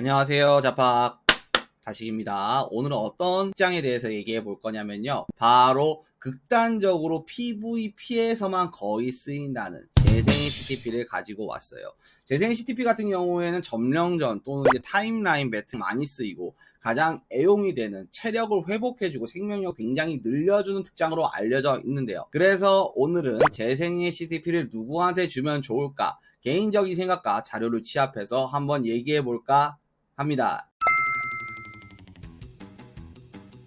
안녕하세요 자팍. 자식입니다. 오늘은 어떤 특장에 대해서 얘기해 볼 거냐면요. 바로 극단적으로 PVP에서만 거의 쓰인다는 재생의 CTP를 가지고 왔어요. 재생 CTP 같은 경우에는 점령전 또는 이제 타임라인 배틀 많이 쓰이고 가장 애용이 되는 체력을 회복해주고 생명력 굉장히 늘려주는 특장으로 알려져 있는데요. 그래서 오늘은 재생의 CTP를 누구한테 주면 좋을까? 개인적인 생각과 자료를 취합해서 한번 얘기해 볼까 합니다.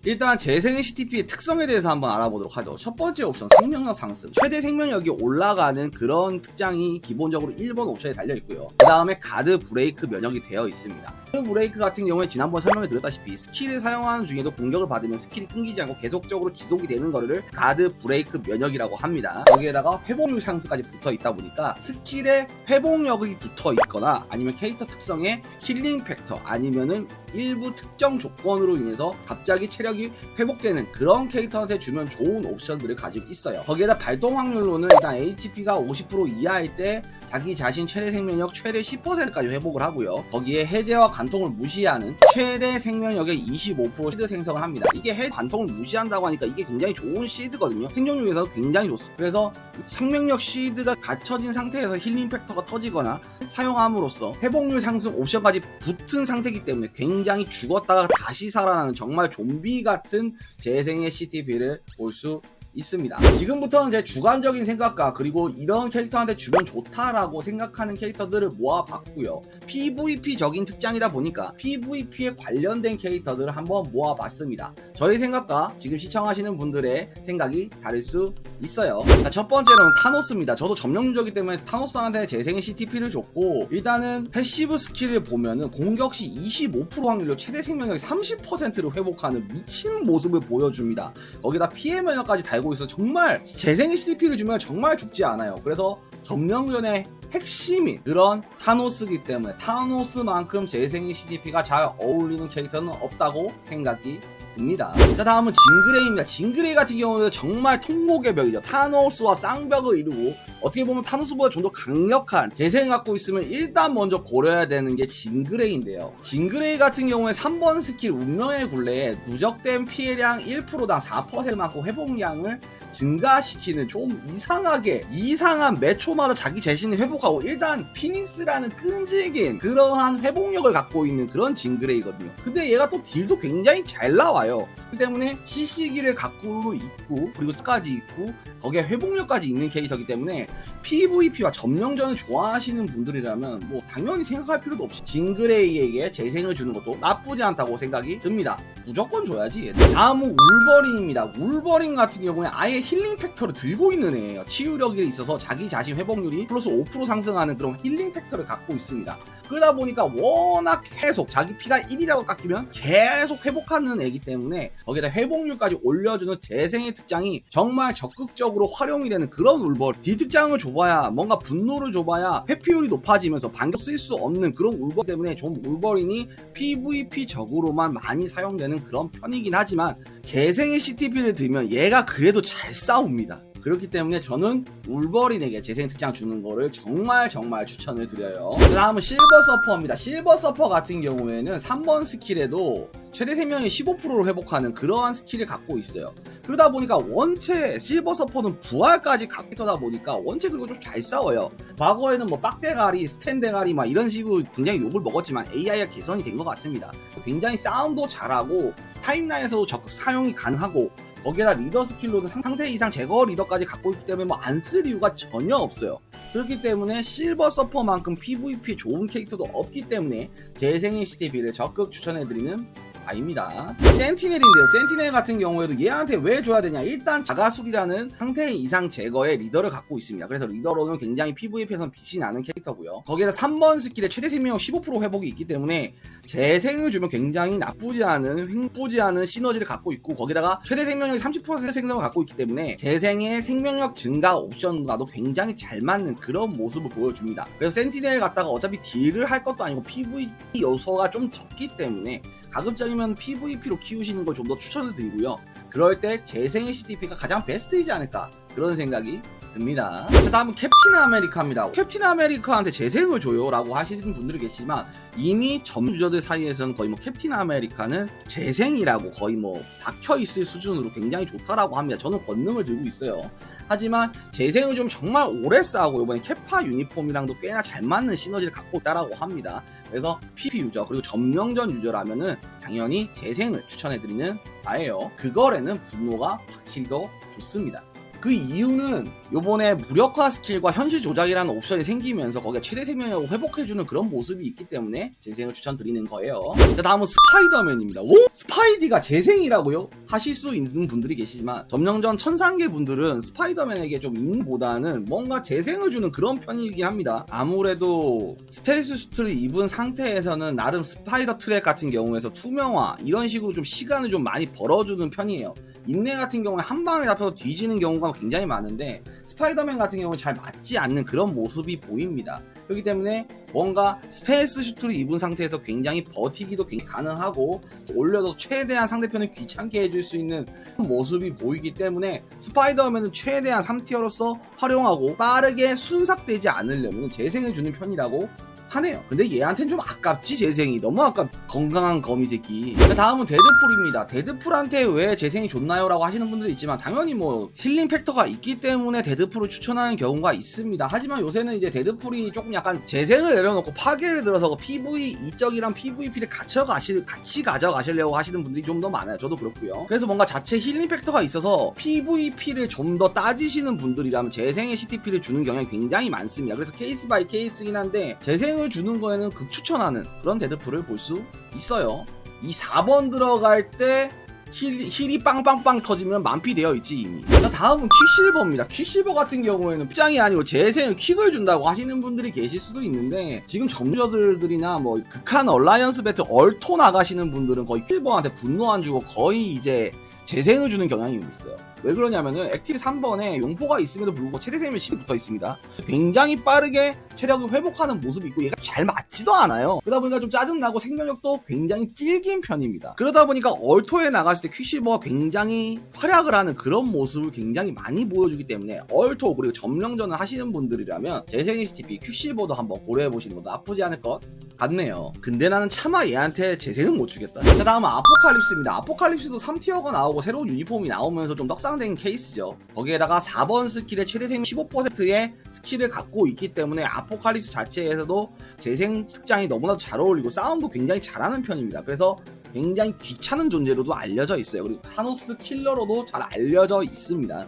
일단 재생의 CTP의 특성에 대해서 한번 알아보도록 하죠. 첫 번째 옵션 생명력 상승. 최대 생명력이 올라가는 그런 특장이 기본적으로 1번 옵션에 달려 있고요. 그 다음에 가드 브레이크 면역이 되어 있습니다. 브레이크 같은 경우에 지난번 설명해 드렸다시피 스킬을 사용하는 중에도 공격을 받으면 스킬이 끊기지 않고 계속적으로 지속이 되는 거를 가드 브레이크 면역이라고 합니다. 여기에다가 회복률 상승까지 붙어 있다 보니까 스킬에 회복력이 붙어 있거나 아니면 캐릭터 특성에 힐링 팩터 아니면은 일부 특정 조건으로 인해서 갑자기 체력이 회복되는 그런 캐릭터한테 주면 좋은 옵션들을 가지고 있어요. 거기에다 발동 확률로는 일단 HP가 50% 이하일 때 자기 자신 최대 생명력 최대 10%까지 회복을 하고요. 거기에 해제와 관 통을 무시하는 최대 생명력의 25% 시드 생성을 합니다. 이게 해 관통을 무시한다고 하니까 이게 굉장히 좋은 시드거든요. 생존력에서 굉장히 좋습니다. 그래서 생명력 시드가 갖춰진 상태에서 힐링 팩터가 터지거나 사용함으로써 회복률 상승 옵션까지 붙은 상태이기 때문에 굉장히 죽었다가 다시 살아나는 정말 좀비 같은 재생의 CTP를 볼 수 있습니다. 지금부터는 제 주관적인 생각과 그리고 이런 캐릭터한테 주면 좋다라고 생각하는 캐릭터들을 모아봤고요. PVP적인 특장이다 보니까 PVP에 관련된 캐릭터들을 한번 모아봤습니다. 저희 생각과 지금 시청하시는 분들의 생각이 다를 수 있어요. 자, 첫 번째로는 타노스입니다. 저도 점령주이기 때문에 타노스한테 재생의 CTP를 줬고 일단은 패시브 스킬을 보면은 공격 시 25% 확률로 최대 생명력 30%를 회복하는 미친 모습을 보여줍니다. 거기다 피해 면역까지 달고 있어 정말 재생의 CTP를 주면 정말 죽지 않아요. 그래서 점령전의 핵심이 그런 타노스기 때문에 타노스만큼 재생의 CTP가 잘 어울리는 캐릭터는 없다고 생각이 듭니다. 자 다음은 징그레이입니다. 징그레이 같은 경우는 정말 통곡의 벽이죠. 타노스와 쌍벽을 이루고 어떻게 보면 타노스보다 좀 더 강력한 재생 갖고 있으면 일단 먼저 고려해야 되는 게 징그레이인데요. 징그레이 같은 경우에 3번 스킬 운명의 굴레에 누적된 피해량 1%당 4%만큼 회복량을 증가시키는 좀 이상하게 이상한 매 초마다 자기 자신을 회복하고 일단 피니스라는 끈질긴 그러한 회복력을 갖고 있는 그런 징그레이거든요. 근데 얘가 또 딜도 굉장히 잘 나와요. 그 때문에 CC기를 갖고 있고 그리고 스까지 있고 거기에 회복력까지 있는 캐릭터이기 때문에 PVP와 점령전을 좋아하시는 분들이라면 뭐 당연히 생각할 필요도 없이 징그레이에게 재생을 주는 것도 나쁘지 않다고 생각이 듭니다. 무조건 줘야지. 다음은 울버린입니다. 울버린 같은 경우에 아예 힐링 팩터를 들고 있는 애예요. 치유력에 있어서 자기 자신 회복률이 플러스 5% 상승하는 그런 힐링 팩터를 갖고 있습니다. 그러다 보니까 워낙 계속 자기 피가 1이라고 깎이면 계속 회복하는 애기 때문에 거기다 회복률까지 올려주는 재생의 특장이 정말 적극적으로 활용이 되는 그런 울버린 D 특장을 줘봐야 뭔가 분노를 줘봐야 회피율이 높아지면서 반격 쓸 수 없는 그런 울버 때문에 좀 울버린이 PVP 적으로만 많이 사용되는 그런 편이긴 하지만 재생의 CTP를 들면 얘가 그래도 잘 싸웁니다. 그렇기 때문에 저는 울버린에게 재생 특장 주는 거를 정말 정말 추천을 드려요. 그 다음은 실버 서퍼입니다. 실버 서퍼 같은 경우에는 3번 스킬에도 최대 생명이 15%를 회복하는 그러한 스킬을 갖고 있어요. 그러다 보니까 원체 실버 서퍼는 부활까지 각이터다 보니까 원체 그리고 좀 잘 싸워요. 과거에는 뭐 빡대가리, 스탠대가리 막 이런 식으로 굉장히 욕을 먹었지만 AI가 개선이 된 것 같습니다. 굉장히 싸움도 잘하고 타임라인에서도 적극 사용이 가능하고 거기에다 리더 스킬로는 상태 이상 제거 리더까지 갖고 있기 때문에 뭐 안 쓸 이유가 전혀 없어요. 그렇기 때문에 실버 서퍼만큼 PVP 좋은 캐릭터도 없기 때문에 재생의 CTP를 적극 추천해드리는 바입니다. 센티넬인데요. 센티넬 같은 경우에도 얘한테 왜 줘야 되냐? 일단 자가술이라는 상태 이상 제거의 리더를 갖고 있습니다. 그래서 리더로는 굉장히 PVP에선 빛이 나는 캐릭터고요. 거기에다 3번 스킬에 최대 생명력 15% 회복이 있기 때문에 재생을 주면 굉장히 나쁘지 않은 횡쁘지 않은 시너지를 갖고 있고 거기다가 최대 생명력 30% 생성을 갖고 있기 때문에 재생의 생명력 증가 옵션과도 굉장히 잘 맞는 그런 모습을 보여줍니다. 그래서 센티넬 갖다가 어차피 딜을 할 것도 아니고 PVP 요소가 좀 적기 때문에 가급적이면 PVP로 키우시는 걸 좀 더 추천을 드리고요. 그럴 때 재생의 CTP가 가장 베스트이지 않을까 그런 생각이 듭니다. 자, 다음은 캡틴 아메리카입니다. 캡틴 아메리카한테 재생을 줘요 라고 하시는 분들이 계시지만 이미 점 유저들 사이에서는 거의 뭐 캡틴 아메리카는 재생이라고 거의 뭐 박혀 있을 수준으로 굉장히 좋다라고 합니다. 저는 권능을 들고 있어요. 하지만 재생을 좀 정말 오래 쌓고 이번에 캐파 유니폼이랑도 꽤나 잘 맞는 시너지를 갖고 있다라고 합니다. 그래서 PP 유저 그리고 점령전 유저라면은 당연히 재생을 추천해드리는 바예요. 그거에는 분노가 확실히 더 좋습니다. 그 이유는 요번에 무력화 스킬과 현실 조작이라는 옵션이 생기면서 거기에 최대 생명력을 회복해주는 그런 모습이 있기 때문에 재생을 추천드리는 거예요. 자 다음은 스파이더맨입니다. 오? 스파이디가 재생이라고요? 하실 수 있는 분들이 계시지만 점령전 천상계 분들은 스파이더맨에게 좀 인보다는 뭔가 재생을 주는 그런 편이긴 합니다. 아무래도 스텔스 슈트를 입은 상태에서는 나름 스파이더 트랙 같은 경우에서 투명화 이런 식으로 좀 시간을 좀 많이 벌어주는 편이에요. 인내 같은 경우에 한 방에 잡혀서 뒤지는 경우가 굉장히 많은데 스파이더맨 같은 경우는 잘 맞지 않는 그런 모습이 보입니다. 그렇기 때문에 뭔가 스텔스 슈트를 입은 상태에서 굉장히 버티기도 굉장히 가능하고 올려도 최대한 상대편을 귀찮게 해줄 수 있는 모습이 보이기 때문에 스파이더맨은 최대한 3티어로서 활용하고 빠르게 순삭되지 않으려면 재생해주는 편이라고 하네요. 근데 얘한텐 좀 아깝지 재생이 너무 아깝. 건강한 거미 새끼. 자, 다음은 데드풀입니다. 데드풀한테 왜 재생이 좋나요?라고 하시는 분들이 있지만 당연히 뭐 힐링 팩터가 있기 때문에 데드풀을 추천하는 경우가 있습니다. 하지만 요새는 이제 데드풀이 조금 약간 재생을 내려놓고 파괴를 들어서 그 PV 이적이랑 PVP를 가져가실 같이 가져가시려고 하시는 분들이 좀 더 많아요. 저도 그렇고요. 그래서 뭔가 자체 힐링 팩터가 있어서 PVP를 좀 더 따지시는 분들이라면 재생의 CTP를 주는 경향이 굉장히 많습니다. 그래서 케이스 바이 케이스긴 한데 재생을 주는 거에는 극추천하는 그런 데드풀을 볼 수 있어요. 이 4번 들어갈 때 힐, 힐이 빵빵빵 터지면 만피되어 있지 이미 자 다음은 퀵실버입니다 퀵실버 같은 경우에는 피장이 아니고 재생을 퀵을 준다고 하시는 분들이 계실 수도 있는데 지금 점유저들이나 뭐 극한 얼라이언스 배틀 얼토 나가시는 분들은 거의 퀵실버한테 분노 안 주고 거의 이제 재생을 주는 경향이 있어요. 왜 그러냐면은 액티브 3번에 용포가 있음에도 불구하고 최대 생명 10이 붙어 있습니다. 굉장히 빠르게 체력을 회복하는 모습이 있고 얘가 잘 맞지도 않아요. 그러다 보니까 좀 짜증나고 생명력도 굉장히 찔긴 편입니다. 그러다 보니까 얼토에 나갔을 때 퀴실버가 굉장히 활약을 하는 그런 모습을 굉장히 많이 보여주기 때문에 얼토 그리고 점령전을 하시는 분들이라면 재생의 STP 퀴실버도 한번 고려해보시는 것도 나쁘지 않을 것 같네요. 근데 나는 차마 얘한테 재생은 못 주겠다. 자 다음은 아포칼립스입니다. 아포칼립스도 3티어가 나오고 새로운 유니폼이 나오면서 좀 떡상된 케이스죠. 거기에다가 4번 스킬의 최대 생명 15%의 스킬을 갖고 있기 때문에 아포칼립스 자체에서도 재생 특장이 너무나도 잘 어울리고 싸움도 굉장히 잘하는 편입니다. 그래서 굉장히 귀찮은 존재로도 알려져 있어요. 그리고 타노스 킬러로도 잘 알려져 있습니다.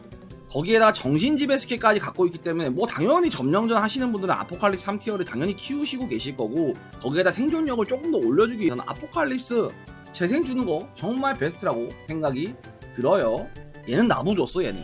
거기에다 정신지배 스킬까지 갖고 있기 때문에 뭐 당연히 점령전 하시는 분들은 아포칼립스 3티어를 당연히 키우시고 계실 거고 거기에다 생존력을 조금 더 올려주기 위해서는 아포칼립스 재생 주는 거 정말 베스트라고 생각이 들어요. 얘는 나도 줬어 얘는.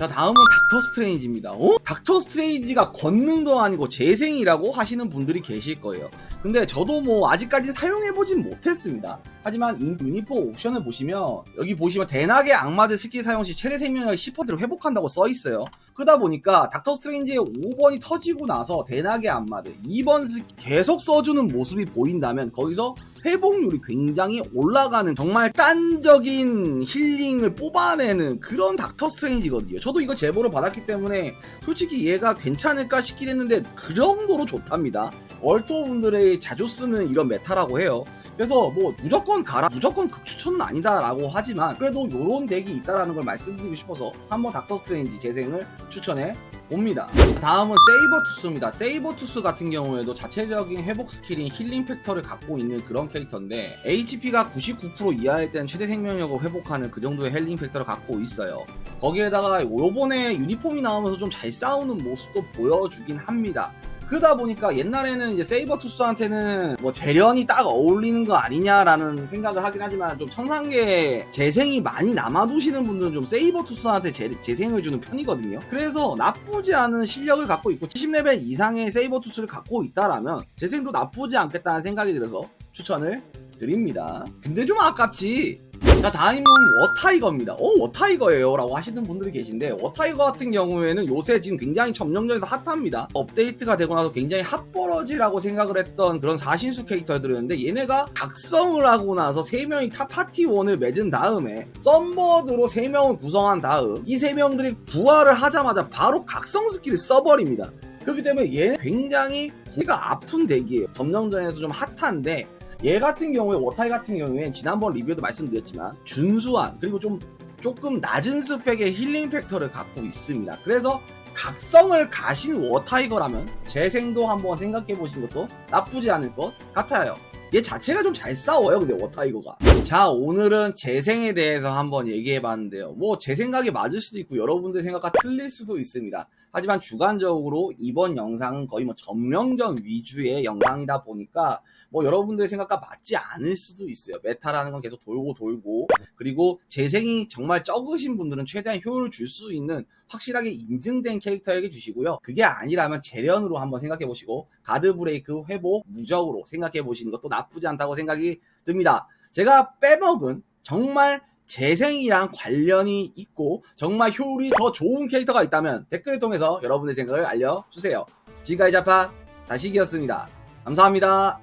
자 다음은 닥터 스트레인지입니다. 어? 닥터 스트레인지가 권능도 아니고 재생이라고 하시는 분들이 계실 거예요. 근데 저도 뭐 아직까지 사용해보진 못했습니다. 하지만 이 유니폼 옵션을 보시면 여기 보시면 대낙의 악마들 스킬 사용 시 최대 생명력 10%를 회복한다고 써 있어요. 그러다 보니까 닥터 스트레인지의 5번이 터지고 나서 대낙의 악마들 2번 스 계속 써주는 모습이 보인다면 거기서 회복률이 굉장히 올라가는 정말 딴적인 힐링을 뽑아내는 그런 닥터 스트레인지거든요. 저도 이거 제보를 받았기 때문에 솔직히 얘가 괜찮을까 싶긴 했는데 그 정도로 좋답니다. 얼토 분들이 자주 쓰는 이런 메타라고 해요. 그래서 뭐 무조건 가라 무조건 극추천은 아니다라고 하지만 그래도 요런 덱이 있다라는 걸 말씀드리고 싶어서 한번 닥터 스트레인지 재생을 추천해 봅니다. 다음은 세이버투스입니다. 세이버투스 같은 경우에도 자체적인 회복 스킬인 힐링 팩터를 갖고 있는 그런 캐릭터인데 HP가 99% 이하일 때는 최대 생명력을 회복하는 그 정도의 힐링 팩터를 갖고 있어요. 거기에다가 요번에 유니폼이 나오면서 좀 잘 싸우는 모습도 보여주긴 합니다. 그러다 보니까 옛날에는 이제 세이버투스한테는 뭐 재련이 딱 어울리는 거 아니냐라는 생각을 하긴 하지만 좀 천상계 재생이 많이 남아도시는 분들은 좀 세이버투스한테 재, 재생을 주는 편이거든요. 그래서 나쁘지 않은 실력을 갖고 있고 70레벨 이상의 세이버투스를 갖고 있다라면 재생도 나쁘지 않겠다는 생각이 들어서 추천을 드립니다. 근데 좀 아깝지. 자 다음은 워타이거입니다. 어 워타이거예요 라고 하시는 분들이 계신데 워타이거 같은 경우에는 요새 지금 굉장히 점령전에서 핫합니다. 업데이트가 되고 나서 굉장히 핫버러지라고 생각을 했던 그런 사신수 캐릭터들이었는데 얘네가 각성을 하고 나서 3명이 타 파티원을 맺은 다음에 썸버드로 3명을 구성한 다음 이 3명들이 부활을 하자마자 바로 각성 스킬을 써버립니다. 그렇기 때문에 얘는 굉장히 고가 아픈 덱이에요. 점령전에서 좀 핫한데 얘 같은 경우에 워타이 같은 경우엔 지난번 리뷰에도 말씀드렸지만 준수한 그리고 좀 조금 낮은 스펙의 힐링 팩터를 갖고 있습니다. 그래서 각성을 가신 워타이거라면 재생도 한번 생각해 보시는 것도 나쁘지 않을 것 같아요. 얘 자체가 좀 잘 싸워요, 근데 워타이거가. 자, 오늘은 재생에 대해서 한번 얘기해 봤는데요. 뭐, 제 생각이 맞을 수도 있고, 여러분들 생각과 틀릴 수도 있습니다. 하지만 주관적으로 이번 영상은 거의 뭐 점령전 위주의 영상이다 보니까 뭐 여러분들의 생각과 맞지 않을 수도 있어요. 메타라는 건 계속 돌고 돌고 그리고 재생이 정말 적으신 분들은 최대한 효율을 줄 수 있는 확실하게 인증된 캐릭터에게 주시고요. 그게 아니라면 재련으로 한번 생각해 보시고 가드 브레이크 회복 무적으로 생각해 보시는 것도 나쁘지 않다고 생각이 듭니다. 제가 빼먹은 정말 재생이랑 관련이 있고 정말 효율이 더 좋은 캐릭터가 있다면 댓글을 통해서 여러분의 생각을 알려주세요. 지금까지 자파 다시기였습니다. 감사합니다.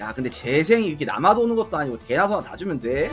야 근데 재생이 이렇게 남아도는 것도 아니고 개나 소나 다 주면 돼?